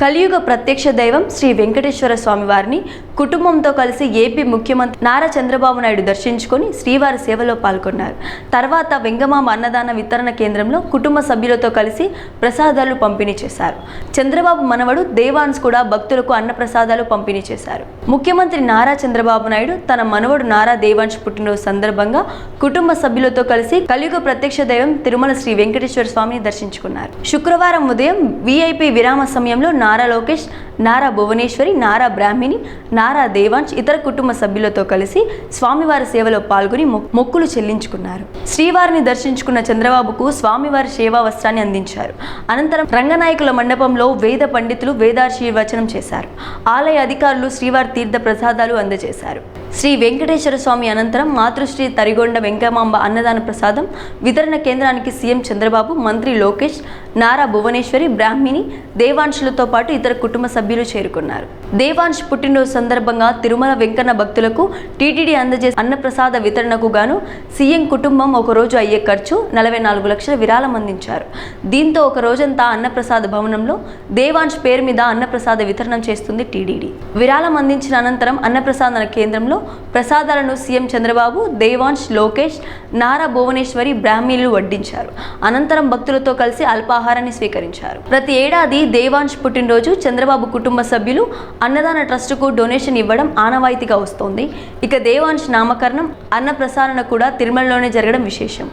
కలియుగ ప్రత్యక్ష దైవం శ్రీ వెంకటేశ్వర స్వామి వారిని కుటుంబంతో కలిసి ఏపీ ముఖ్యమంత్రి నారా చంద్రబాబు నాయుడు దర్శించుకొని శ్రీవారి సేవలో పాల్గొన్నారు. తర్వాత వెంగమామ అన్నదాన వితరణ కేంద్రంలో కుటుంబ సభ్యులతో కలిసి ప్రసాదాలు పంపిణీ చేశారు. చంద్రబాబు మనవడు దేవాన్స్ కూడా భక్తులకు అన్న ప్రసాదాలు పంపిణీ చేశారు. ముఖ్యమంత్రి నారా చంద్రబాబు నాయుడు తన మనవడు నారా దేవాన్స్ పుట్టినరోజు సందర్భంగా కుటుంబ సభ్యులతో కలిసి కలియుగ ప్రత్యక్ష దైవం తిరుమల శ్రీ వెంకటేశ్వర స్వామిని దర్శించుకున్నారు. శుక్రవారం ఉదయం విఐపి విరామ సమయంలో నారా లోకేష్ నారా భువనేశ్వరి నారా బ్రాహ్మిణి నారా దేవాంశ్ ఇతర కుటుంబ సభ్యులతో కలిసి స్వామివారి సేవలో పాల్గొని మొక్కులు చెల్లించుకున్నారు. శ్రీవారిని దర్శించుకున్న చంద్రబాబుకు స్వామివారి సేవా వస్త్రాన్ని అందించారు. అనంతరం రంగనాయకుల మండపంలో వేద పండితులు వేదాశీర్వచనం చేశారు. ఆలయ అధికారులు శ్రీవారి తీర్థ ప్రసాదాలు అందజేశారు. శ్రీ వెంకటేశ్వర స్వామి అనంతరం మాతృశ్రీ తరిగొండ వెంకమాంబ అన్నదాన ప్రసాదం వితరణ కేంద్రానికి సీఎం చంద్రబాబు మంత్రి లోకేష్ నారా భువనేశ్వరి బ్రాహ్మిణి దేవాంశులతో పాటు ఇతర కుటుంబ సభ్యులు చేరుకున్నారు. దేవాంశ్ పుట్టినరోజు సందర్భంగా తిరుమల వెంకన్న భక్తులకు టీటీడీ అందజేసే అన్నప్రసాద వితరణకు గాను సీఎం కుటుంబం ఒక రోజు అయ్యే ఖర్చు నలభై నాలుగు లక్షల విరాళం అందించారు. దీంతో ఒక రోజంతా అన్నప్రసాద భవనంలో దేవాంశ్ పేరు మీద అన్నప్రసాద వితరణం చేస్తుంది టీడీడీ. విరాళం అందించిన అనంతరం అన్నప్రసాదన కేంద్రంలో ప్రసాదాలను సీఎం చంద్రబాబు దేవాంశ్ లోకేష్ నారా భువనేశ్వరి బ్రాహ్మీలు వడ్డించారు. అనంతరం భక్తులతో కలిసి అల్పాహారాన్ని స్వీకరించారు. ప్రతి ఏడాది దేవాంశ్ పుట్టినరోజు చంద్రబాబు కుటుంబ సభ్యులు అన్నదాన ట్రస్టుకు డొనేషన్ ఇవ్వడం ఆనవాయితీగా వస్తోంది. ఇక దేవాంశ్ నామకరణం అన్న ప్రసారణ కూడా తిరుమలలోనే జరగడం విశేషం.